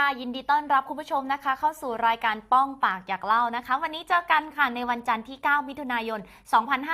ค่ะ ยินดีต้อนรับคุณผู้ชมนะคะ เข้าสู่รายการป้องปากอยากเล่านะคะ วันนี้เจอกันค่ะในวันจันทร์ที่ 9 มิถุนายน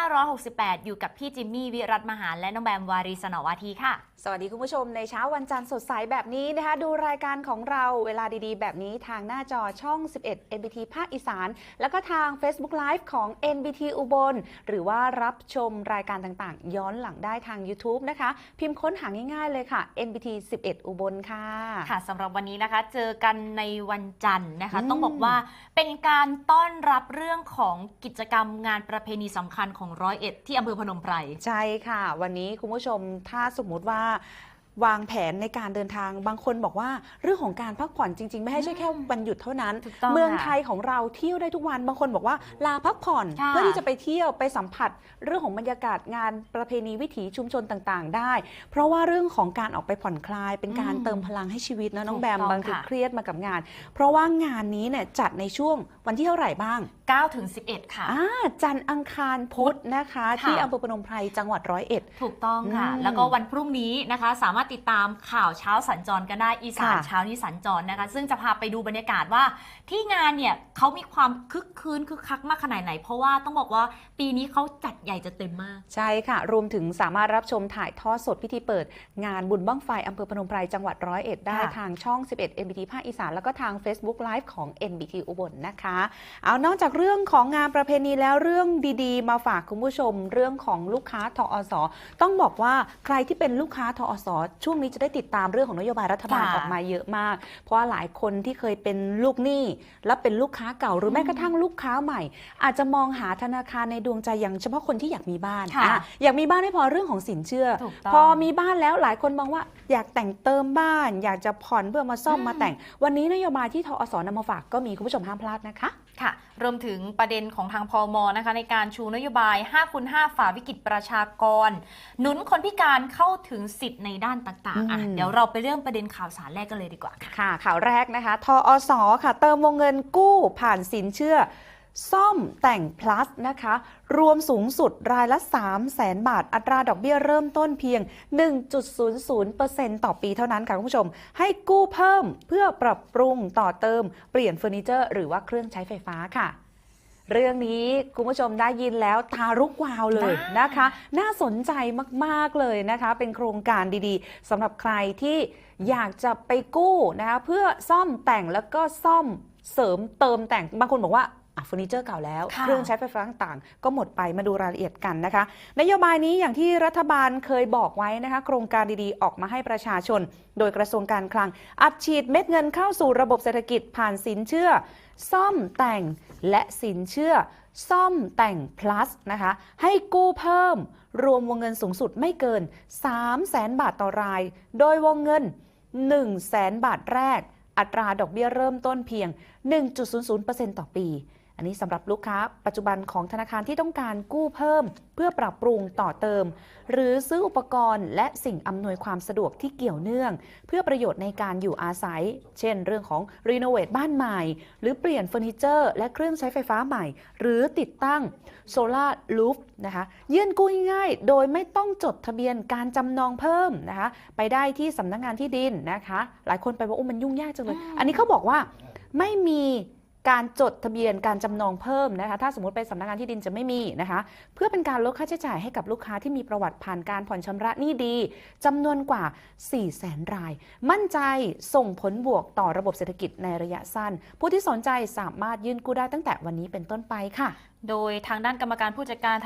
2568 อยู่กับพี่จิมมี่วิรัตมหารและน้องแบมวารีสนวาทีค่ะสวัสดีคุณผู้ชมในเช้าวันจันทร์สดใสแบบนี้นะคะ ดูรายการของเราเวลาดีๆ แบบนี้ทางหน้าจอช่อง 11 NBT ภาคอีสาน แล้วก็ทาง Facebook Live ของ NBT อุบล หรือว่ารับชมรายการต่างๆ ย้อนหลังได้ทาง YouTube นะคะ พิมพ์ค้นหาง่ายๆเลยค่ะ NBT 11 อุบลค่ะ ค่ะสำหรับวันนี้นะคะ เจอกันในวันจันทร์นะคะอืมต้องบอกว่าเป็นการต้อนรับเรื่องของกิจกรรมงานประเพณีสำคัญของร้อยเอ็ดที่อำเภอพนมไพรใช่ค่ะ วันนี้คุณผู้ชมถ้าสมมุติว่าあ。 วางแผนในการเดินทางบางคนบอกว่าเรื่องของการพักผ่อนจริง ๆ ไม่ให้ใช่แค่วันหยุดเท่านั้น ถูกต้องเมืองค่ะไทยของเราเที่ยวได้ทุกวันบางคนบอกว่าลาพักผ่อน ค่ะ เพื่อที่จะไปเที่ยวไปสัมผัส เรื่องของบรรยากาศงานประเพณีวิถีชุมชนต่างๆ ได้ เพราะว่าเรื่องของการออกไปผ่อนคลาย เป็นการอืมเติมพลังให้ชีวิตนะน้องถูกแบมต้องบางทีค่ะเครียดมากับงาน เพราะว่างานนี้เนี่ยจัดในช่วงวันที่เท่าไหร่บ้าง 9ถึง11 ค่ะ อ่าจันทร์อังคารพุธนะคะ ค่ะ ที่อำเภอพนมไพรจังหวัดร้อยเอ็ด ถูกต้องค่ะ อืมแล้วก็วันพรุ่งนี้นะคะ สามารถติดตามข่าวเช้าสัญจรกันได้อีสานค่ะ เช้านี้สัญจรนะคะ ซึ่งจะพาไปดูบรรยากาศว่า ที่งานเนี่ยเขามีความคึกคืนคึกคักมากขนาดไหน เพราะว่าต้องบอกว่าปีนี้เขาจัดใหญ่จะเต็มมาก ใช่ค่ะ รวมถึงสามารถรับชมถ่ายทอดสดพิธีเปิด งานบุญบ้างไฟอำเภอพนมไพรจังหวัดร้อยเอ็ดได้ค่ะ ทางช่อง 11 NBT ภาคอีสาน แล้วก็ทาง Facebook Live ของ NBT อุบลนะคะ เอานอกจากเรื่องของงานประเพณีแล้วเรื่องดีๆ มาฝากคุณผู้ชม เรื่องของลูกค้าทอสต้องบอกว่าใครที่เป็นลูกค้าทอสช่วงนี้จะได้ติดตามเรื่องของนโยบายรัฐบาลค่ะออกมาเยอะมาก เพราะว่าหลายคนที่เคยเป็นลูกหนี้และเป็นลูกค้าเก่าหรือแม้กระทั่งลูกค้าใหม่ อาจจะมองหาธนาคารในดวงใจอย่างเฉพาะคนที่อยากมีบ้านค่ะอะอยากมีบ้านไม่พอเรื่องของสินเชื่อ ถูกต้องพอมีบ้านแล้วหลายคนมองว่าอยากแต่งเติมบ้าน อยากจะผ่อนเพื่อมาซ่อมอืม มาแต่ง วันนี้นโยบายที่ทอสนำมาฝากก็มีคุณผู้ชมห้ามพลาดนะคะค่ะ รวมถึงประเด็นของทางพอมนะคะในการชูนโยบาย 5คูณ5ฝ่าวิกฤตประชากร หนุนคนพิการเข้าถึงสิทธิ์ในด้านต่างๆอะอืมเดี๋ยวเราไปเรื่องประเด็นข่าวสารแรกกันเลยดีกว่าค่ะค่ะข่าวแรกนะคะทอสค่ะ เติมวงเงินกู้ผ่านสินเชื่อ ซ่อมแต่ง plus นะคะ รวมสูงสุดรายละ 3 0 0แสนบาท อัตราดอกเบี้ยเริ่มต้นเพียง 1.00%ต่อปีเท่านั้นค่ะคุณผู้ชม ให้กู้เพิ่มเพื่อปรับปรุงต่อเติม เปลี่ยนเฟอร์นิเจอร์ หรือว่าเครื่องใช้ไฟฟ้าค่ะเรื่องนี้คุณผู้ชมได้ยินแล้วตารุกวาวเลยนะคะ น่าสนใจมาก ๆ เลยนะคะ เป็นโครงการดีๆสำหรับใครที่อยากจะไปกู้นะคะเพื่อซ่อมแต่งแล้วก็ซ่อมเสริมเติมแต่งบางคนบอกว่า เฟอร์นิเจอร์เก่าแล้วค่ะเครื่องใช้ไฟฟ้าต่างๆ ก็หมดไปมาดูรายละเอียดกันนะคะ นโยบายนี้อย่างที่รัฐบาลเคยบอกไว้นะคะ โครงการดีๆ ออกมาให้ประชาชน โดยกระทรวงการคลัง อัดฉีดเม็ดเงินเข้าสู่ระบบเศรษฐกิจผ่านสินเชื่อ ซ่อมแต่งและสินเชื่อ ซ่อมแต่ง plus นะคะ ให้กู้เพิ่ม รวมวงเงินสูงสุดไม่เกิน 3 0 0แสนบาทต่อราย โดยวงเงิน 1 0 0 0 0แสนบาทแรก อัตราดอกเบี้ยเริ่มต้นเพียง 1.00%ต่อปี อันนี้สำหรับลูกค้าปัจจุบันของธนาคารที่ต้องการกู้เพิ่ม เพื่อปรับปรุงต่อเติม หรือซื้ออุปกรณ์และสิ่งอำนวยความสะดวกที่เกี่ยวเนื่อง เพื่อประโยชน์ในการอยู่อาศัย เช่น เรื่องของรีโนเวทบ้านใหม่ หรือเปลี่ยนเฟอร์นิเจอร์และเครื่องใช้ไฟฟ้าใหม่ หรือติดตั้งโซลาร์ลูฟนะคะยื่นกู้ง่ายๆ โดยไม่ต้องจดทะเบียนการจำนองเพิ่มนะคะไปได้ที่สำนักงานที่ดินนะคะ หลายคนไปว่าโอ้มันยุ่งยากจังเลย อันนี้เขาบอกว่าไม่มี การจดทะเบียนการจำนองเพิ่มนะคะ ถ้าสมมติไปสำนักงานที่ดินจะไม่มีนะคะ เพื่อเป็นการลดค่าใช้จ่ายให้กับลูกค้าที่มีประวัติผ่านการผ่อนชำระหนี้ดีจำนวนกว่า 4 0 0แสนราย มั่นใจส่งผลบวกต่อระบบเศรษฐกิจในระยะสั้น ผู้ที่สนใจสามารถยื่นกู้ได้ตั้งแต่วันนี้เป็นต้นไปค่ะ โดยทางด้านกรรมการผู้จัดการ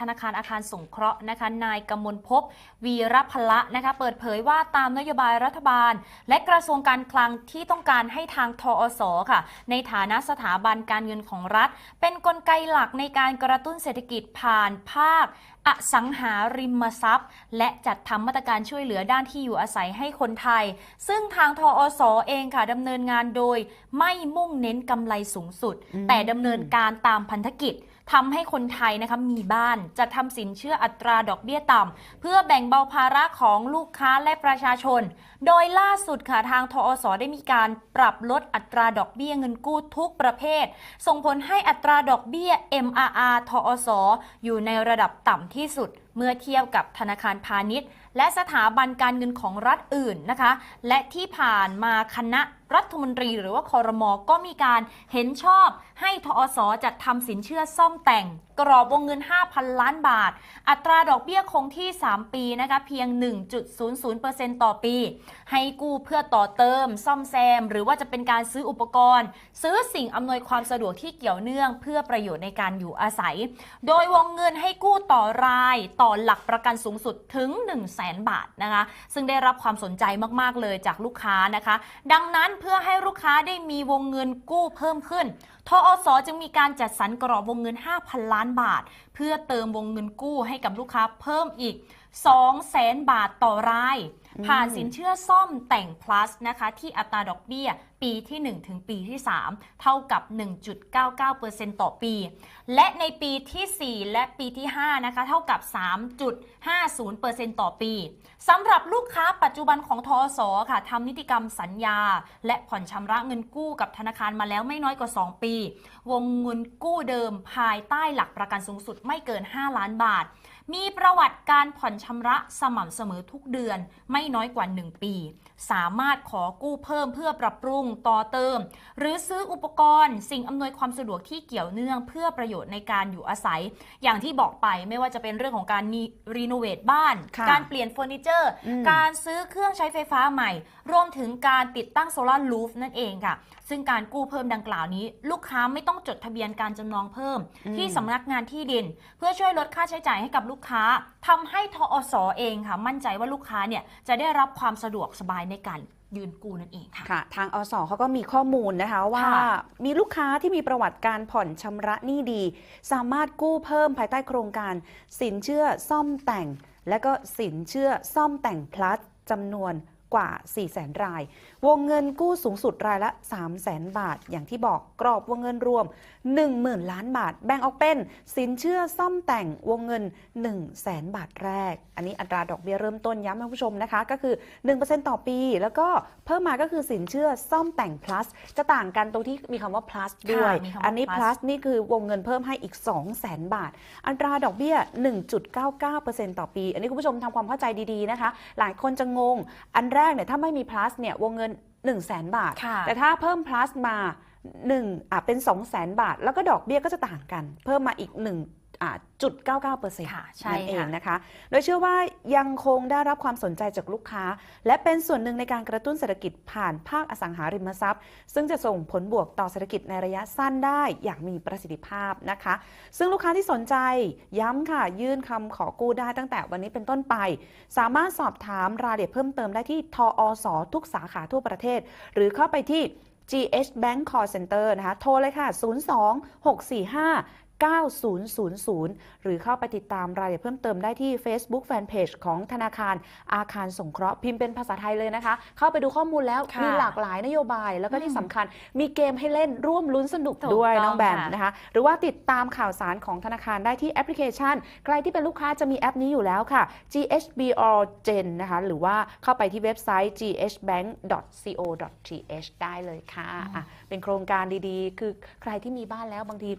ธนาคารอาคารสงเคราะห์นะคะนายกมลภพวีรพละนะคะเปิดเผยว่าตามนโยบายรัฐบาล และกระทรวงการคลังที่ต้องการให้ทางทอสค่ะ ในฐานะสถาบันการเงินของรัฐ เป็นนกลไกหลักในการกระตุ้นเศรษฐกิจผ่านภาคอสังหาริมทรัพย์ และจัดทำมาตรการช่วยเหลือด้านที่อยู่อาศัยให้คนไทย ซึ่งทางทอสเองค่ะดำเนินงานโดย ไม่มุ่งเน้นกำไรสูงสุดอืมแต่ดำเนินการตามพันธกิจ ทำให้คนไทยนะคะมีบ้านจะทำสินเชื่ออัตราดอกเบี้ยต่ำเพื่อแบ่งเบาภาระของลูกค้าและประชาชน โดยล่าสุดค่ะทางทอสได้มีการปรับลดอัตราดอกเบี้ยเงินกู้ทุกประเภท ส่งผลให้อัตราดอกเบี้ย MRR ทอสอยู่ในระดับต่ำที่สุดเมื่อเทียบกับธนาคารพาณิชย์ และสถาบันการเงินของรัฐอื่นนะคะ และที่ผ่านมาคณะ รัฐมนตรี หรือว่าคอรมอก็มีการเห็นชอบให้ทอสอจัดทำสินเชื่อซ่อมแต่ง กรอบวงเงิน 5,000 ล้านบาท อัตราดอกเบี้ยคงที่ 3 ปีนะคะเพียง 1.00%ต่อปี ให้กู้เพื่อต่อเติม ซ่อมแซม หรือว่าจะเป็นการซื้ออุปกรณ์ ซื้อสิ่งอำนวยความสะดวกที่เกี่ยวเนื่อง เพื่อประโยชน์ในการอยู่อาศัย โดยวงเงินให้กู้ต่อรายต่อหลักประกันสูงสุดถึง 1 0 0 0 0แบาทนะคะ ซึ่งได้รับความสนใจมาก ๆ เลยจากลูกค้านะคะ ดังนั้นเพื่อให้ลูกค้าได้มีวงเงินกู้เพิ่มขึ้น ทอสจึงมีการจัดสรรกรอบวงเงิน 5,000 ล้านบาท เพื่อเติมวงเงินกู้ให้กับลูกค้าเพิ่มอีก 2 0 0 0 0 0 บาทต่อราย ผ่านสินเชื่อซ่อมแต่ง plus นะคะ ที่อัตราดอกเบี้ยปีที่ 1 ถึงปีที่ 3 เท่ากับ 1.99%ต่อปี และในปีทีสี่ 4 และปีที่ 5 นะคะ เท่ากับ 3.50%ต่อปีสำหรับลูกค้าปัจจุบันของทอสอค่ะทำนิติกรรมสัญญา และผ่อนชำระเงินกู้กับธนาคารมาแล้วไม่น้อยกว่า 2 ปี วงเงินกู้เดิมภายใต้หลักประกันสูงสุดไม่เกิน 5 ล้านบาท มีประวัติการผ่อนชำระสม่ำเสมอทุกเดือนไม่น้อยกว่า 1 ปี สามารถขอกู้เพิ่มเพื่อปรับปรุงต่อเติม หรือซื้ออุปกรณ์ สิ่งอำนวยความสะดวกที่เกี่ยวเนื่องเพื่อประโยชน์ในการอยู่อาศัย อย่างที่บอกไปไม่ว่าจะเป็นเรื่องของการรีโนเวทบ้านค่ะการเปลี่ยนเฟอร์นิเจอร์อืมการซื้อเครื่องใช้ไฟฟ้าใหม่ รวมถึงการติดตั้งโซลาร์รูฟนั่นเองค่ะ ซึ่งการกู้เพิ่มดังกล่าวนี้ ลูกค้าไม่ต้องจดทะเบียนการจำนองเพิ่มอืมที่สำนักงานที่ดิน เพื่อช่วยลดค่าใช้จ่ายให้กับลูกค้าทำให้ทอสเองค่ะ มั่นใจว่าลูกค้าเนี่ยจะได้รับความสะดวกสบายในการยืนกู้นั่นเองค่ะค่ะ ทางอสเขาก็มีข้อมูลนะคะว่าค่ะมีลูกค้าที่มีประวัติการผ่อนชำระหนี้ดี สามารถกู้เพิ่มภายใต้โครงการ สินเชื่อซ่อมแต่ง และก็สินเชื่อซ่อมแต่ง plus จำนวน กว่า 4 0 0แสนราย วงเงินกู้สูงสุดรายละ 3 0 0แสนบาท อย่างที่บอกกรอบวงเงินรวม 10,000 ล้านบาท แบ่งออกเป็น สินเชื่อซ่อมแต่งวงเงิน 1 0 0 0 0แสนบาทแรก อันนี้อัตราดอกเบี้ยเริ่มต้นย้ำให้ผู้ชมนะคะ ก็คือ 1%ต่อปี แล้วก็เพิ่มมาก็คือสินเชื่อซ่อมแต่ง plus จะต่างกันตรงที่มีคำว่า plus ด้วยมีคำว่าอันนี้ plus plus นี่คือวงเงินเพิ่มให้อีก 2 0 0แสนบาท อัตราดอกเบี้ย 1.99%ต่อปี อันนี้คุณผู้ชมทำความเข้าใจดีๆนะคะ หลายคนจะงง อันแรกเนี่ยถ้าไม่มี plus เนี่ยวงเงิน 1 0 0 0 0แสนบาทค่ะแต่ถ้าเพิ่ม plus มา1อะเป็น 2 0 0แสนบาท แล้วก็ดอกเบี้ยก็จะต่างกัน เพิ่มมาอีก1อ่า จุด 99%ค่ะใช่นั่นเองค่ะนะคะ โดยเชื่อว่ายังคงได้รับความสนใจจากลูกค้า และเป็นส่วนหนึ่งในการกระตุ้นเศรษฐกิจผ่านภาคอสังหาริมทรัพย์ ซึ่งจะส่งผลบวกต่อเศรษฐกิจในระยะสั้นได้อย่างมีประสิทธิภาพนะคะ ซึ่งลูกค้าที่สนใจย้ำค่ะ ยื่นคำขอกู้ได้ตั้งแต่วันนี้เป็นต้นไป สามารถสอบถามรายละเอียดเพิ่มเติมได้ที่ทอสทุกสาขาทั่วประเทศ หรือเข้าไปที่ GH Bank Call Center นะคะ โทรเลยค่ะ 02 645 9000 หรือเข้าไปติดตามรายละเอียดเพิ่มเติมได้ที่ Facebook Fanpage ของธนาคารอาคารสงเคราะห์พิมพ์เป็นภาษาไทยเลยนะคะ เข้าไปดูข้อมูลแล้วค่ะมีหลากหลายนโยบาย แล้วก็ที่อืมสำคัญมีเกมให้เล่นร่วมลุ้นสนุกถูกด้วยต้องน้องแบมค่ะ นะคะหรือว่าติดตามข่าวสารของธนาคารได้ที่แอปพลิเคชัน ใครที่เป็นลูกค้าจะมีแอปนี้อยู่แล้วค่ะ GHBR Gen นะคะหรือว่าเข้าไปที่เว็บไซต์ ghbank.co.th ได้เลยค่ะอะเป็นโครงการดีๆ คือใครที่มีบ้านแล้วบางที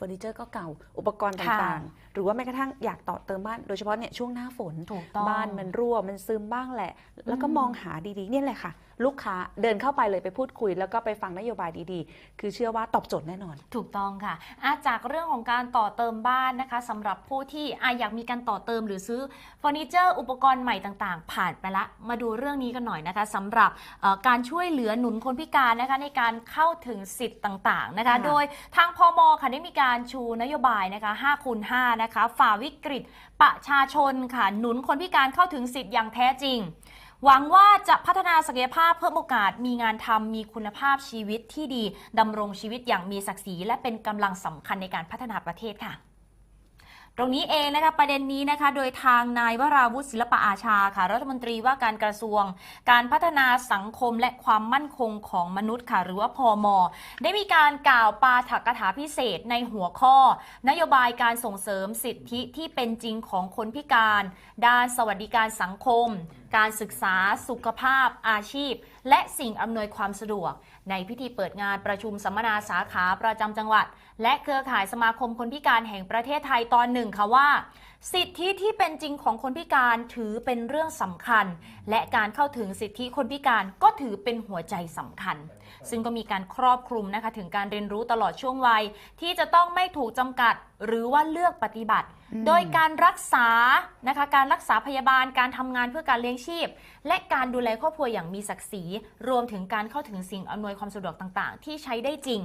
เฟอร์นิเจอร์ก็เก่าอุปกรณ์ต่างๆหรือว่าแม้กระทั่งอยากต่อเติมบ้าน โดยเฉพาะเนี่ยช่วงหน้าฝนถูกต้องบ้านมันรั่วมันซึมบ้างแหละ แล้วก็อืมมองหาดีๆเนี่ยแหละค่ะ ลูกค้าเดินเข้าไปเลยไปพูดคุย แล้วก็ไปฟังนโยบายดีๆ คือเชื่อว่าตอบโจทย์แน่นอน ถูกต้องค่ะอาจากเรื่องของการต่อเติมบ้านนะคะสำหรับผู้ที่อะอยากมีการต่อเติมหรือซื้อเฟอร์นิเจอร์อุปกรณ์ใหม่ต่างๆ ผ่านไปละมาดูเรื่องนี้กันหน่อยนะคะสำหรับเอ่อการช่วยเหลือหนุนคนพิการนะคะในการเข้าถึงสิทธิ์ต่างๆนะคะค่ะโดยทางพมค่ะได้มีการชูนโยบายนะคะ5คูณ5นะคะฝ่าวิกฤต ประชาชนค่ะ หนุนคนพิการเข้าถึงสิทธิ์อย่างแท้จริง หวังว่าจะพัฒนาศักยภาพเพิ่มโอกาส มีงานทำมีคุณภาพชีวิตที่ดีดำรงชีวิตอย่างมีศักดิ์ศรีและเป็นกำลังสำคัญในการพัฒนาประเทศค่ะ ตรงนี้เองนะคะประเด็นนี้นะคะ โดยทางนายวราวุฒิศิลปะอาชาค่ะ รัฐมนตรีว่าการกระทรวง การพัฒนาสังคมและความมั่นคงของมนุษย์ค่ะ หรือว่าพอมได้มีการกล่าวปาฐกถาพิเศษในหัวข้อ นโยบายการส่งเสริมสิทธิที่เป็นจริงของคนพิการ ด้านสวัสดิการสังคม การศึกษาสุขภาพอาชีพ และสิ่งอำนวยความสะดวก ในพิธีเปิดงานประชุมสัมมนาสาขาประจำจังหวัด และเครือข่ายสมาคมคนพิการแห่งประเทศไทยตอนหนึ่งค่ะว่า สิทธิที่เป็นจริงของคนพิการถือเป็นเรื่องสำคัญ และการเข้าถึงสิทธิคนพิการก็ถือเป็นหัวใจสำคัญ ซึ่งก็มีการครอบคลุมนะคะถึงการเรียนรู้ตลอดช่วงวัย ที่จะต้องไม่ถูกจำกัดหรือว่าเลือกปฏิบัติอืมโดยการรักษานะคะการรักษาพยาบาลการทำงานเพื่อการเลี้ยงชีพ และการดูแลครอบครัวอย่างมีศักดิ์ศรีรวมถึงการเข้าถึงสิ่งอำนวยความสะดวกต่างๆ ที่ใช้ได้จริง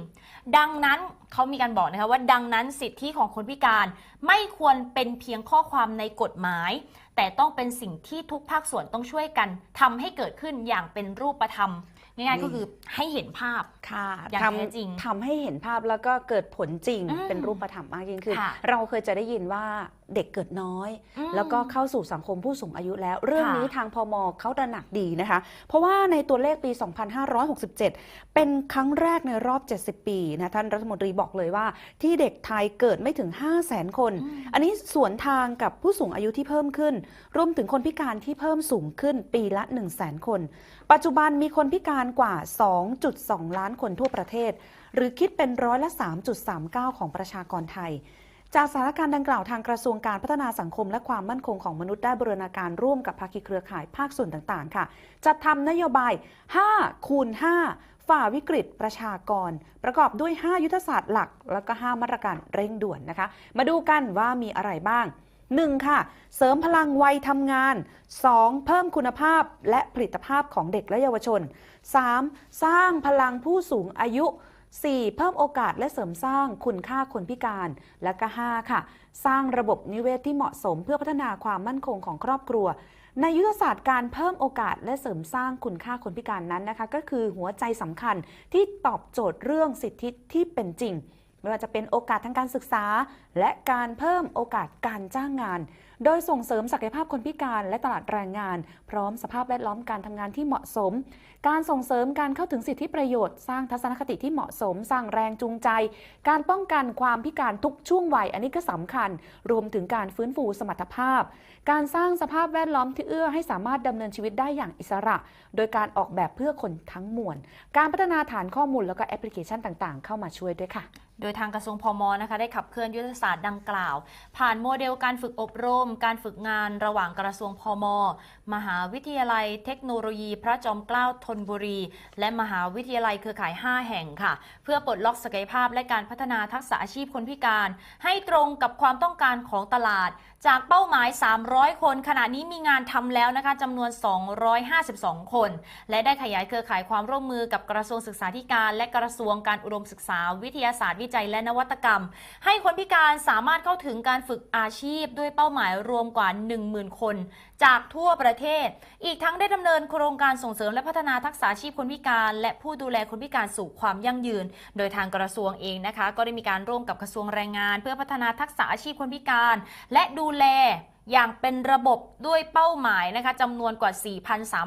ดังนั้นเขามีการบอกนะคะว่าดังนั้นสิทธิของคนพิการไม่ควรเป็นเพียงข้อความในกฎหมาย แต่ต้องเป็นสิ่งที่ทุกภาคส่วนต้องช่วยกันทำให้เกิดขึ้นอย่างเป็นรูปธรรม ง่ายๆก็คือให้เห็นภาพค่ะอย่างทแท้จริงำทำให้เห็นภาพแล้วก็เกิดผลจริงอืมเป็นรูปธรรมมากยิ่งขึ้นค่ะเราเคยจะได้ยินว่าเด็กเกิดน้อยอืมแล้วก็เข้าสู่สังคมผู้สูงอายุแล้ว เรื่องค่ะนี้ทางพมเขาตระหนักดีนะคะ เพราะว่าในตัวเลขปี 2567 เป็นครั้งแรกในรอบ 70 ปีนะท่านรัฐมนตรีบอกเลยว่า ที่เด็กไทยเกิดไม่ถึง 5 0 0 0 0 0 คนอืมอันนี้สวนทางกับผู้สูงอายุที่เพิ่มขึ้น รวมถึงคนพิการที่เพิ่มสูงขึ้นปีละ 1 0 0 0 0แคน ปัจจุบันมีคนพิการกว่า 2.2 ล้านคนทั่วประเทศ หรือคิดเป็นร้อยละ 3.39 ของประชากรไทย จากสถานการณ์ดังกล่าวทางกระทรวงการพัฒนาสังคมและความมั่นคงของมนุษย์ได้บรรณาการร่วมกับภาคีเครือข่ายภาคส่วนต่างๆ ค่ะ จัดทำนโยบาย 5 คูณ 5 ฝ่าวิกฤตประชากร ประกอบด้วย 5 ยุทธศาสตร์หลัก แล้วก็ 5 มาตรการเร่งด่วนนะคะ มาดูกันว่ามีอะไรบ้าง 1. ค่ะ เสริมพลังวัยทำงาน 2. เพิ่มคุณภาพและผลิตภาพของเด็กและเยาวชน 3. สร้างพลังผู้สูงอายุ 4. เพิ่มโอกาสและเสริมสร้างคุณค่าคนพิการ และก็ 5 ค่ะ สร้างระบบนิเวศที่เหมาะสมเพื่อพัฒนาความมั่นคงของครอบครัว ในยุทธศาสตร์การเพิ่มโอกาสและเสริมสร้างคุณค่าคนพิการนั้นนะคะ ก็คือหัวใจสำคัญที่ตอบโจทย์เรื่องสิทธิที่เป็นจริง ไม่ว่าจะเป็นโอกาสทางการศึกษา และการเพิ่มโอกาสการจ้างงาน โดยส่งเสริมศักยภาพคนพิการและตลาดแรงงาน พร้อมสภาพแวดล้อมการทำงานที่เหมาะสม การส่งเสริมการเข้าถึงสิทธิประโยชน์ สร้างทัศนคติที่เหมาะสม สร้างแรงจูงใจ การป้องกันความพิการทุกช่วงวัยอันนี้ก็สำคัญ รวมถึงการฟื้นฟูสมรรถภาพ การสร้างสภาพแวดล้อมที่เอื้อให้สามารถดำเนินชีวิตได้อย่างอิสระ โดยการออกแบบเพื่อคนทั้งมวล การพัฒนาฐานข้อมูลแล้วก็แอปพลิเคชันต่างๆ เข้ามาช่วยด้วยค่ะ โดยทางกระทรวงพมนะคะได้ขับเคลื่อนยุทธศาสตร์ดังกล่าว ผ่านโมเดลการฝึกอบรม การฝึกงานระหว่างกระทรวงพมมหาวิทยาลัยเทคโนโลยี พระจอมเกล้าธนบุรี และมหาวิทยาลัยเครือข่าย 5 แห่งค่ะ เพื่อปลดล็อกศักยภาพและการพัฒนาทักษะอาชีพคนพิการ ให้ตรงกับความต้องการของตลาด จากเป้าหมาย 300 คน ขณะนี้มีงานทำแล้วนะคะจำนวน 252 คน และได้ขยายเครือข่ายความร่วมมือกับกระทรวงศึกษาธิการและกระทรวงการอุดมศึกษา วิทยาศาสตร์วิจัยและนวัตกรรม ให้คนพิการสามารถเข้าถึงการฝึกอาชีพ ด้วยเป้าหมายรวมกว่า 10,000 คน จากทั่วประเทศ อีกทั้งได้ดำเนินโครงการส่งเสริมและพัฒนาทักษะอาชีพคนพิการ และผู้ดูแลคนพิการสู่ความยั่งยืน โดยทางกระทรวงเองนะคะ ก็ได้มีการร่วมกับกระทรวงแรงงาน เพื่อพัฒนาทักษะอาชีพคนพิการ และดูแลอย่างเป็นระบบด้วยเป้าหมายนะคะจำนวนกว่า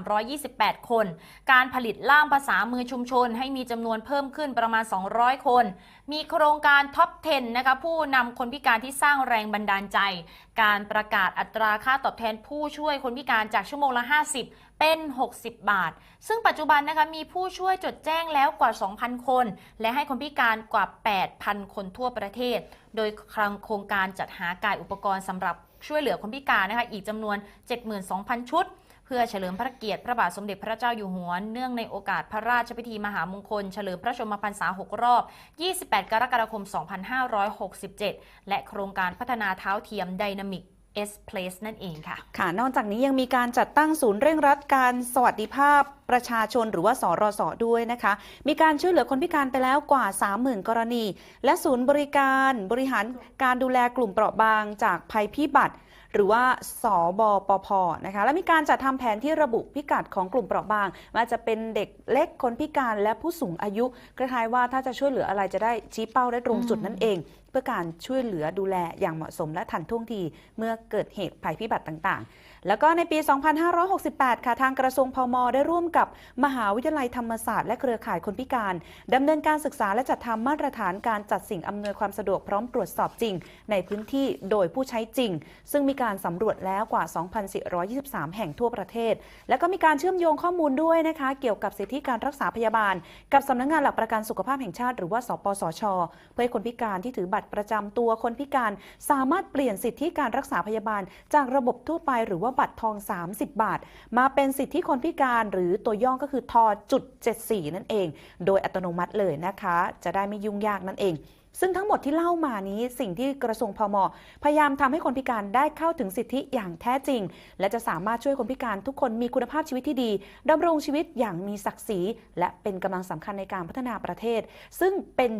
4,328 คน การผลิตล่ามภาษามือชุมชน ให้มีจำนวนเพิ่มขึ้นประมาณ 200 คน มีโครงการท็อป 10 นะคะผู้นำคนพิการที่สร้างแรงบันดาลใจ การประกาศอัตราค่าตอบแทนผู้ช่วยคนพิการจากชั่วโมงละ 50 เป็น 60 บาท ซึ่งปัจจุบันนะคะมีผู้ช่วยจดแจ้งแล้วกว่า 2,000 คน และให้คนพิการกว่า 8,000 คนทั่วประเทศ โดยครงโครงการจัดหากายอุปกรณ์สำหรับช่วยเหลือคนพิการนะคะอีกจำนวน 72,000 ชุด เพื่อเฉลิมพระเกียรติพระบาทสมเด็จพระเจ้าอยู่หัว เนื่องในโอกาสพระราชพิธีมหามงคล เฉลิมพระชนมพรรษา 6 รอบ 28 กรกฎาคม 2567 และโครงการพัฒนาเท้าเทียม Dynamic S Place นั่นเองค่ะ ค่ะ นอกจากนี้ยังมีการจัดตั้งศูนย์เร่งรัดการสวัสดิภาพประชาชนหรือว่าสรสด้วยนะคะ มีการช่วยเหลือคนพิการไปแล้วกว่า 30,000 กรณี และศูนย์บริการบริหารการดูแลกลุ่มเปราะบางจากภัยพิบัติ หรือว่าสบปพนะคะและมีการจัดทำแผนที่ระบุพิกัดของกลุ่มเปราะบางว่าจะเป็นเด็กเล็กคนพิการและผู้สูงอายุกระทายว่าถ้าจะช่วยเหลืออะไรจะได้ชี้เป้าได้ตรงจุดนั่นเอง เพื่อการช่วยเหลือดูแลอย่างเหมาะสมและทันท่วงทีเมื่อเกิดเหตุภัยพิบัติต่างๆ แล้วก็ในปี 2568 ค่ะ ทางกระทรวงพม ได้ร่วมกับมหาวิทยาลัยธรรมศาสตร์และเครือข่ายคนพิการดำเนินการศึกษาและจัดทำมาตรฐานการจัดสิ่งอำนวยความสะดวกพร้อมตรวจสอบจริง ในพื้นที่โดยผู้ใช้จริง ซึ่งมีการสำรวจแล้วกว่า 2,423 แห่งทั่วประเทศ แล้วก็มีการเชื่อมโยงข้อมูลด้วยนะคะ เกี่ยวกับสิทธิการรักษาพยาบาล กับสำนักงานหลักประกันสุขภาพแห่งชาติ หรือว่าสปสช เพื่อให้คนพิการที่ถือบัตรประจำตัวคนพิการ สามารถเปลี่ยนสิทธิการรักษาพยาบาล จากระบบทั่วไปหรือว่าบัตรทอง 30 บาท มาเป็นสิทธิคนพิการหรือตัวย่อก็คือทอจุด74 นั่นเอง โดยอัตโนมัติเลยนะคะ จะได้ไม่ยุ่งยากนั่นเอง ซึ่งทั้งหมดที่เล่ามานี้สิ่งที่กระทรวงพมพยายามทำให้คนพิการได้เข้าถึงสิทธิอย่างแท้จริง และจะสามารถช่วยคนพิการทุกคนมีคุณภาพชีวิตที่ดีดำรงชีวิตอย่างมีศักดิ์ศรีและเป็นกำลังสำคัญในการพัฒนาประเทศ ซึ่งเป็น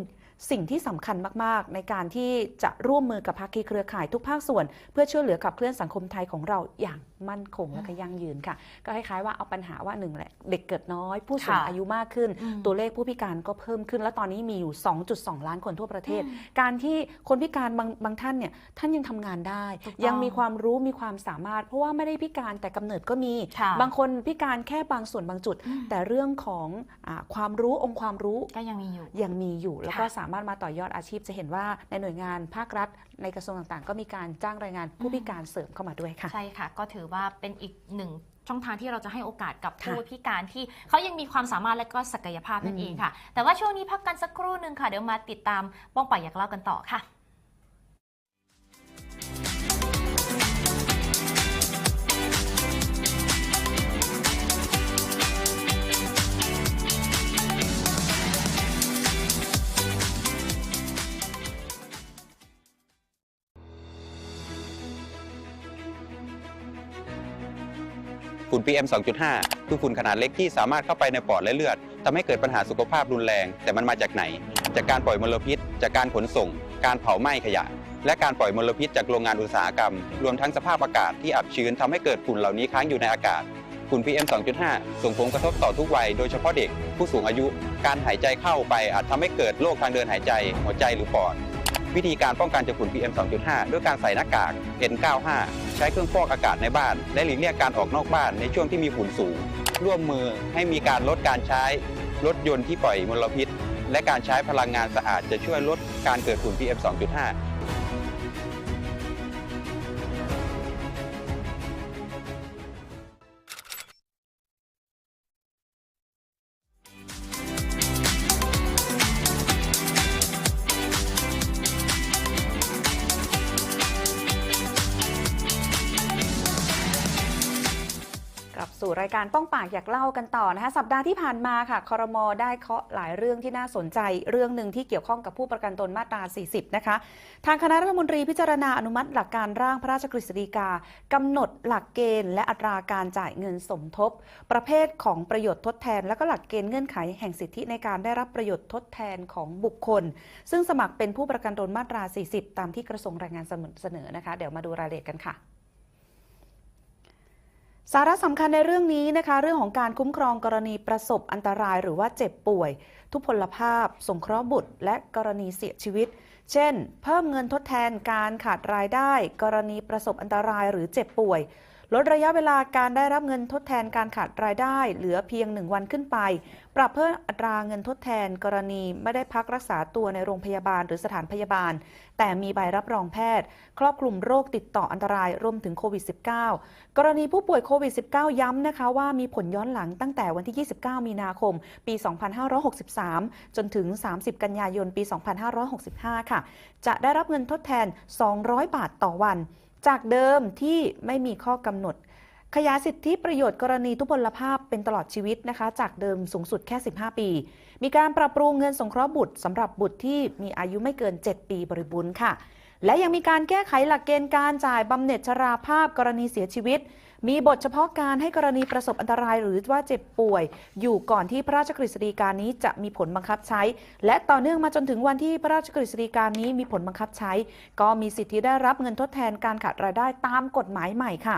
สิ่งที่สำคัญมาก ๆ ในการที่จะร่วมมือกับภาคีเครือข่ายทุกภาคส่วน เพื่อช่วยเหลือขับเคลื่อนสังคมไทยของเราอย่าง มั่นคงและก็ยั่งยืนค่ะ ก็คล้ายๆว่าเอาปัญหาว่าหนึ่งแหละเด็กเกิดน้อย ผู้สูงค่ะอายุมากขึ้นอืมตัวเลขผู้พิการก็เพิ่มขึ้น และตอนนี้มีอยู่ 2.2 ล้านคนทั่วประเทศ การที่คนพิการบางบางท่านเนี่ยท่านยังทำงานได้ถูกต้องยังมีความรู้มีความสามารถ เพราะว่าไม่ได้พิการแต่กำเนิดก็มีค่ะบางคนพิการแค่บางส่วนบางจุดอืมแต่เรื่องของอาความรู้องค์ความรู้ก็ยังมีอยู่ยังมีอยู่ แล้วก็ค่ะสามารถมาต่อยอดอาชีพจะเห็นว่าในหน่วยงานภาครัฐในกระทรวงต่างๆ ก็มีการจ้างแรงงานผู้อืมพิการเสริมเข้ามาด้วยค่ะใช่ค่ะก็ถือว่าเป็นอีกหนึ่งช่องทางที่เราจะให้โอกาสกับผู้พิการที่เขายังมีความสามารถและก็ศักยภาพนั่นเองค่ะ แต่ว่าช่วงนี้พักกันสักครู่หนึ่งค่ะ เดี๋ยวมาติดตามป้องป่ายอยากเล่ากันต่อค่ะ ฝุ่น PM 2.5 คือฝุ่นขนาดเล็กที่สามารถเข้าไปในปอดและเลือดทำให้เกิดปัญหาสุขภาพรุนแรง แต่มันมาจากไหน จากการปล่อยมลพิษ จากการขนส่ง การเผาไหม้ขยะ และการปล่อยมลพิษจากโรงงานอุตสาหกรรม รวมทั้งสภาพอากาศที่อับชื้นทำให้เกิดฝุ่นเหล่านี้ค้างอยู่ในอากาศฝุ่น PM 2.5 ส่งผลกระทบต่อทุกวัย โดยเฉพาะเด็กผู้สูงอายุ การหายใจเข้าไปอาจทำให้เกิดโรคทางเดินหายใจ หัวใจหรือปอด วิธีการป้องกันจากฝุ่น PM 2.5 ด้วยการใส่หน้ากาก N95 ใช้เครื่องฟอกอากาศในบ้าน และหลีกเลี่ยงการออกนอกบ้านในช่วงที่มีฝุ่นสูง ร่วมมือให้มีการลดการใช้รถยนต์ที่ปล่อยมลพิษ และการใช้พลังงานสะอาดจะช่วยลดการเกิดฝุ่น PM 2.5ายการป้องปากอยากเล่ากันต่อนะคะสัปดาห์ที่ผ่านมาค่ะคอรมอได้เคาะหลายเรื่องที่น่าสนใจ เรื่องหนึ่งที่เกี่ยวข้องกับผู้ประกันตนมาตรา 40 นะคะ ทางคณะรัฐมนตรีพิจารณาอนุมัติหลักการร่างพระราชกฤษฎีกากำหนดหลักเกณฑ์ และอัตราการจ่ายเงินสมทบ ประเภทของประโยชน์ทดแทน และก็หลักเกณฑ์เงื่อนไขแห่งสิทธิในการได้รับประโยชน์ทดแทนของบุคคล ซึ่งสมัครเป็นผู้ประกันตนมาตรา 40 ตามที่กระทรวงแรงงานเสนอนะคะ เดี๋ยวมาดูรายละเอียดกันค่ะ สาระสำคัญในเรื่องนี้นะคะ เรื่องของการคุ้มครองกรณีประสบอันตรายหรือว่าเจ็บป่วย ทุพพลภาพ สงเคราะห์บุตร และกรณีเสียชีวิต เช่น เพิ่มเงินทดแทนการขาดรายได้ กรณีประสบอันตรายหรือเจ็บป่วย ลดระยะเวลาการได้รับเงินทดแทนการขาดรายได้ เหลือเพียง 1 วันขึ้นไป ปรับเพิ่มอัตราเงินทดแทนกรณีไม่ได้พักรักษาตัวในโรงพยาบาลหรือสถานพยาบาล แต่มีใบรับรองแพทย์ ครอบคลุมโรคติดต่ออันตรายรวมถึงโควิด -19 กรณีผู้ป่วยโควิด -19 ย้ำนะคะว่ามีผลย้อนหลังตั้งแต่วันที่ 29 มีนาคม ปี 2563 จนถึง 30 กันยายน ปี 2565 ค่ะ จะได้รับเงินทดแทน 200 บาทต่อวัน จากเดิมที่ไม่มีข้อกำหนด ขยายสิทธิประโยชน์กรณีทุพพลภาพเป็นตลอดชีวิตนะคะ จากเดิมสูงสุดแค่ 15 ปี มีการปรับปรุงเงินสงเคราะห์บุตรสำหรับบุตรที่มีอายุไม่เกิน 7 ปีบริบูรณ์ค่ะ และยังมีการแก้ไขหลักเกณฑ์การจ่ายบำเหน็จชราภาพกรณีเสียชีวิต มีบทเฉพาะการให้กรณีประสบอันตรายหรือว่าเจ็บป่วย อยู่ก่อนที่พระราชกฤษฎีกานี้จะมีผลบังคับใช้ และต่อเนื่องมาจนถึงวันที่พระราชกฤษฎีกานี้มีผลบังคับใช้ ก็มีสิทธิได้รับเงินทดแทนการขาดรายได้ตามกฎหมายใหม่ค่ะ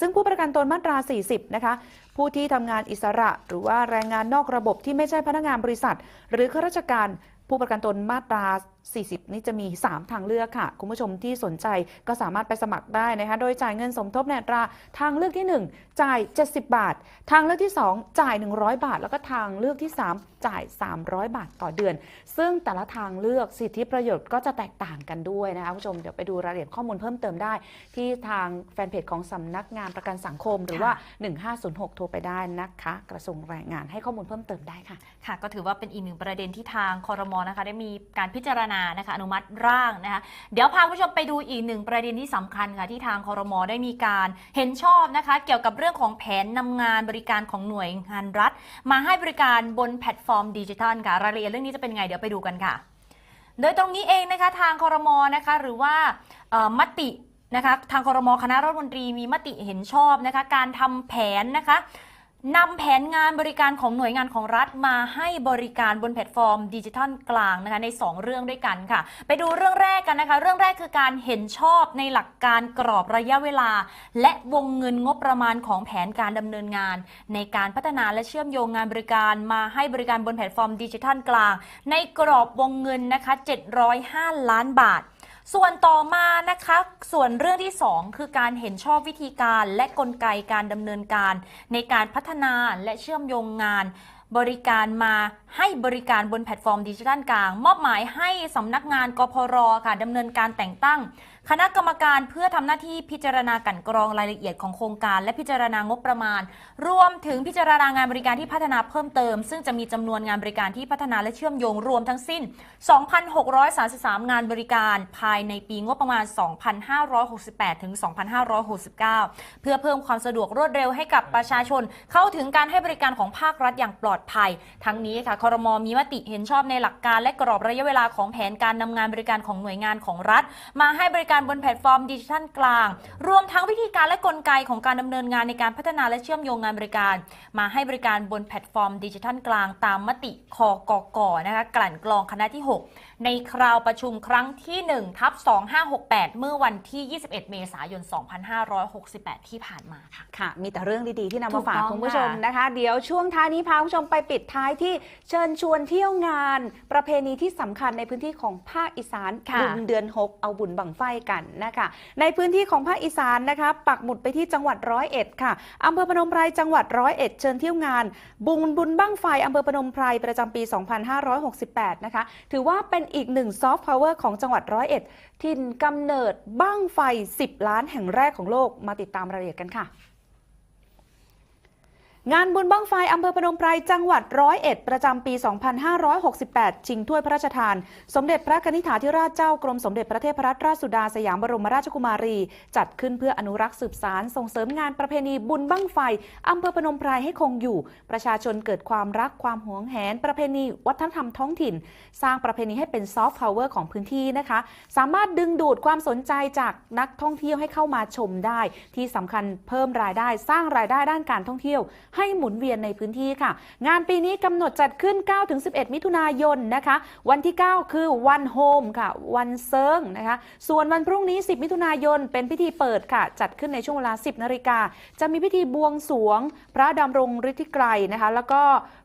ซึ่งผู้ประกันตนมาตรา 40 นะคะ ผู้ที่ทำงานอิสระ หรือว่าแรงงานนอกระบบที่ไม่ใช่พนักงานบริษัท หรือข้าราชการผู้ประกันตนมาตรา40 นี่จะมี 3 ทางเลือกค่ะ คุณผู้ชมที่สนใจก็สามารถไปสมัครได้นะคะ โดยจ่ายเงินสมทบในอัตราทางเลือกที่ 1 จ่าย 70 บาท ทางเลือกที่ 2 จ่าย 100 บาท แล้วก็ทางเลือกที่ 3 จ่าย 300 บาทต่อเดือน ซึ่งแต่ละทางเลือกสิทธิประโยชน์ก็จะแตกต่างกันด้วยนะคะคุณผู้ชมเดี๋ยวไปดูรายละเอียดข้อมูลเพิ่มเติมได้ ที่ทางแฟนเพจของสำนักงานประกันสังคม หรือว่า 1506 โทรไปได้นะคะ กระทรวงแรงงานให้ข้อมูลเพิ่มเติมได้ค่ะ ค่ะ ก็ถือว่าเป็นอีกหนึ่งประเด็นที่ทางคอรมอนะคะ ได้มีการพิจารณานะคะอนุมัติร่างนะคะเดี๋ยวพาคุณผู้ชมไปดูอีกหนึ่งประเด็นที่สำคัญค่ะที่ทางคอรมอได้มีการเห็นชอบนะคะ เกี่ยวกับเรื่องของแผนนำงานบริการของหน่วยงานรัฐ มาให้บริการบนแพลตฟอร์มดิจิทัลค่ะรายละเอียดเรื่องนี้จะเป็นไงเดี๋ยวไปดูกันค่ะ โดยตรงนี้เองนะคะทางคอรมอนะคะหรือว่ามตินะคะทางคอรมอคณะรัฐมนตรีมีมติเห็นชอบนะคะการทำแผนนะคะ นำแผนงานบริการของหน่วยงานของรัฐมาให้บริการบนแพลตฟอร์มดิจิทัลกลางนะคะใน 2 เรื่องด้วยกันค่ะ ไปดูเรื่องแรกกันนะคะ เรื่องแรกคือการเห็นชอบในหลักการกรอบระยะเวลา และวงเงินงบประมาณของแผนการดำเนินงาน ในการพัฒนาและเชื่อมโยงงานบริการมาให้บริการบนแพลตฟอร์มดิจิทัลกลาง ในกรอบวงเงินนะคะ705 ล้านบาท ส่วนต่อมานะคะ ส่วนเรื่องที่ 2 คือการเห็นชอบวิธีการและกลไกการดำเนินการในการพัฒนาและเชื่อมโยงงานบริการมาให้บริการบนแพลตฟอร์มดิจิทัลกลาง มอบหมายให้สำนักงานกพรค่ะดำเนินการแต่งตั้ง คณะกรรมการเพื่อทำหน้าที่พิจารณากันกรองรายละเอียดของโครงการ และพิจารณางบประมาณ รวมถึงพิจารณางานบริการที่พัฒนาเพิ่มเติม ซึ่งจะมีจำนวนงานบริการที่พัฒนาและเชื่อมโยงรวมทั้งสิ้น 2,633 งานบริการ ภายในปีงบประมาณ 2,568 ถึง 2,569 เพื่อเพิ่มความสะดวกรวดเร็วให้กับประชาชน เข้าถึงการให้บริการของภาครัฐอย่างปลอดภัย ทั้งนี้ค่ะคอรมอมีมติเห็นชอบในหลักการและกรอบระยะเวลาของแผนการนำงานบริการของหน่วยงานของรัฐ มาให้บริการบนแพลตฟอร์มดิจิทัลกลาง รวมทั้งวิธีการและกลไกของการดำเนินงานในการพัฒนาและเชื่อมโยงงานบริการ มาให้บริการบนแพลตฟอร์มดิจิทัลกลาง ตามมติคอกกนะคะกลั่นกรองคณะที่ 6 ในคราวประชุมครั้งที่1ทับ2568 เมื่อวันที่ 21 เมษายน 2568 ที่ผ่านมาค่ะค่ะ มีแต่เรื่องดีๆที่นำถูมากฝากต้องคุณผู้ชมค่ะนะคะ เดี๋ยวช่วงท้ายนี้พาคุณผู้ชมไปปิดท้ายที่เชิญชวนเที่ยวงาน ประเพณีที่สำคัญในพื้นที่ของภาคอีสานค่ะบุญเดือน 6 เอาบุญบังไฟกันนะคะในพื้นที่ของภาคอีสานนะคะ ปักหมุดไปที่จังหวัดร้อยเอ็ดค่ะอำเภอพนมไพรจังหวัดร้อยเอ็ดเชิญเที่ยวงาน บุญบุญบ้างไฟอำเภอพนมไพรประจำปี 2568 นะคะ ถือว่าเป็นอีกหนึ่งซอฟต์พาวเวอร์ของจังหวัดร้อยเอ็ดถิ่นกำเนิดบ้างไฟ 10 ล้านแห่งแรกของโลกมาติดตามรายละเอียดกันค่ะ งานบุญบั้งไฟอำเภอพนมไพรจังหวัดร้อยเอ็ดประจำปี 2568 ชิงถ้วยพระราชทาน สมเด็จพระกนิษฐาธิราชเจ้ากรมสมเด็จพระเทพรัตนราชสุดาสยามบรมราชกุมารี จัดขึ้นเพื่ออนุรักษ์สืบสารส่งเสริมงานประเพณีบุญบั้งไฟอำเภอพนมไพรให้คงอยู่ ประชาชนเกิดความรักความหวงแหน ประเพณีวัฒนธรรมท้องถิ่น สร้างประเพณีให้เป็นซอฟต์พาวเวอร์ของพื้นที่นะคะ สามารถดึงดูดความสนใจจากนักท่องเที่ยวให้เข้ามาชมได้ ที่สำคัญเพิ่มรายได้สร้างรายได้ด้านการท่องเที่ยวให้หมุนเวียนในพื้นที่ค่ะ งานปีนี้กำหนดจัดขึ้น 9-11 มิถุนายนนะคะ วันที่ 9 คือวันโฮมค่ะ วันเซิงนะคะ ส่วนวันพรุ่งนี้ 10 มิถุนายน เป็นพิธีเปิดค่ะ จัดขึ้นในช่วงเวลา 10 นาฬิกา จะมีพิธีบวงสรวง พระดำรงฤทธิไกรนะคะ แล้วก็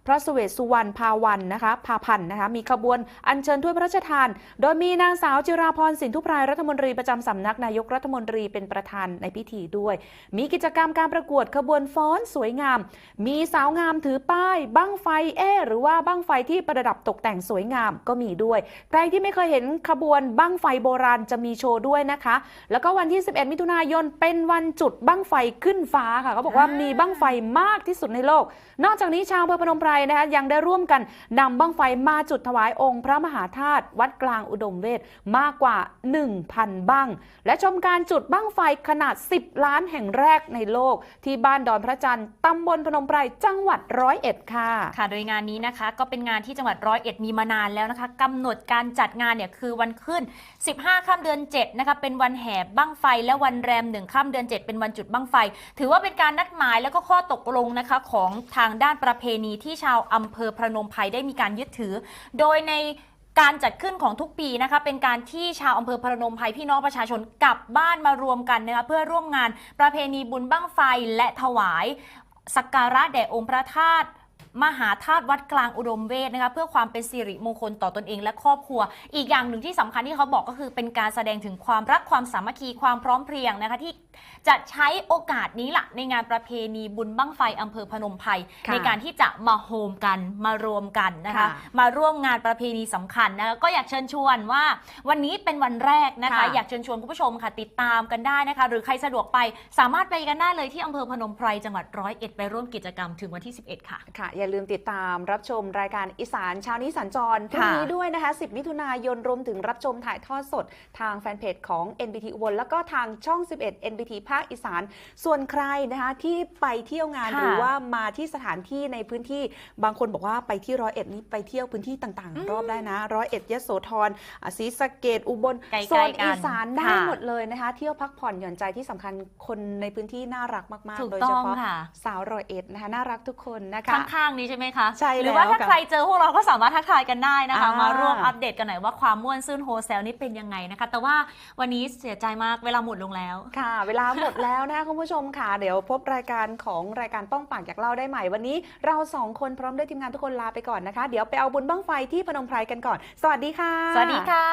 พระสเวสสุวรรณภาวันนะคะพาพันธ์นะคะมีขบวนอัญเชิญถ้วยพระราชทาน โดยมีนางสาวจิราพรสินทุพรายรัฐมนตรีประจำสำนักนายกรัฐมนตรีเป็นประธานในพิธีด้วย มีกิจกรรมการประกวดขบวนฟ้อนสวยงาม มีสาวงามถือป้ายบั้งไฟเอหรือว่าบั้งไฟที่ประดับตกแต่งสวยงามก็มีด้วยใครที่ไม่เคยเห็นขบวนบั้งไฟโบราณจะมีโชว์ด้วยนะคะ แล้วก็วันที่ 11 มิถุนายนเป็นวันจุดบั้งไฟขึ้นฟ้าค่ะเขาบอกว่ามีมีบั้งไฟมากที่สุดในโลก นอกจากนี้ชาวอำเภอพนมไพรนะคะยังได้ร่วมกันนำบั้งไฟมาจุดถวายองค์ พระมหาธาตุวัดกลางอุดมเวทมากกว่า 1,000 บั้งและชมการจุดบั้งไฟขนาด 10 ล้านแห่งแรกในโลก ที่บ้านดอนพระจันทร์ตำบลพนมไพรจังหวัดร้อยเอ็ดค่ะ ค่ะโดยงานนี้นะคะ ก็เป็นงานที่จังหวัดร้อยเอ็ดมีมานานแล้วนะคะกำหนดการจัดงานเนี่ยคือวันขึ้น 15ค่ำเดือน 7 นะคะ เป็นวันแห่บั้งไฟ และวันแรม1ค่ำเดือน 7 เป็นวันจุดบั้งไฟ ถือว่าเป็นการนัดหมายแล้วก็ข้อตกลงนะคะของทางด้านประเพณีที่ชาวอำเภอพระนมไพรได้มีการยึดถือ โดยในการจัดขึ้นของทุกปีนะคะเป็นการที่ชาวอำเภอพระนมไพรพี่น้องประชาชนกลับบ้านมารวมกันนะคะเพื่อร่วมงานประเพณีบุญบั้งไฟและถวายสักการะแด่องค์พระธาตุมหาธาตุวัดกลางอุดมเวทนะคะเพื่อความเป็นสิริมงคลต่อตนเองและครอบครัว อีกอย่างหนึ่งที่สำคัญที่เขาบอกก็คือเป็นการแสดงถึงความรักความสามัคคีความพร้อมเพรียงนะคะที่ จะใช้โอกาสนี้ล่ะในงานประเพณีบุญบั้งไฟอำเภอพนมไพรค่ะในการที่จะมาโฮมกันมารวมกันนะคะค่ะมาร่วมงานประเพณีสำคัญนะคะก็อยากเชิญชวนว่า วันนี้เป็นวันแรกนะคะค่ะอยากเชิญชวนคุณผู้ชมค่ะติดตามกันได้นะคะ หรือใครสะดวกไปสามารถไปกันได้เลยที่อำเภอพนมไพรจังหวัดร้อยเอ็ดไปร่วมกิจกรรมถึงวันที่ 11 ค่ะค่ะ อย่าลืมติดตามรับชมรายการอีสานเช้านี้สัญจรพรุ่งนี้ด้วยนะคะ 10 มิถุนายนรวมถึงรับชมถ่ายทอดสด ทางแฟนเพจของ NBT อุบลแล้วก็ทางช่อง 11 NBT ภาคอีสาน ส่วนใครนะคะที่ไปเที่ยวงานหรือว่ามาที่สถานที่ในพื้นที่บางคนบอกว่าไปที่ร้อยเอ็ดนี้ไปเที่ยวพื้นที่ต่างๆ รอบได้นะร้อยเอ็ดยโสธรศรีสะเกดอุบลโซนอีสานได้หมดเลยนะคะ เที่ยวพักผ่อนหย่อนใจที่สำคัญคนในพื้นที่น่ารักมากๆกโดยต้เฉองพาะค่ะสาวร้อยเอ็ดนะคะน่ารักทุกคนนะคะข้างๆนี้ใช่ไหมคะใช่หรือว่าถ้าใครเจอพวกเราก็สามารถทักทายกันได้นะคะมาร่วมอัปเดตกันหน่อยว่าความม่วนซื่นโฮเซลนี่เป็นยังไงนะคะ แต่ว่าวันนี้เสียใจมากเวลาหมดลงแล้วค่ะเวลาหมดแล้วนะคุณผู้ชมค่ะ เดี๋ยวพบรายการของรายการป้องปากอยากเล่าได้ใหม่วันนี้ เราสองคนพร้อมด้วยทีมงานทุกคนลาไปก่อนนะคะ เดี๋ยวไปเอาบุญบ้างไฟที่พนมไพรกันก่อน สวัสดีค่ะ สวัสดีค่ะ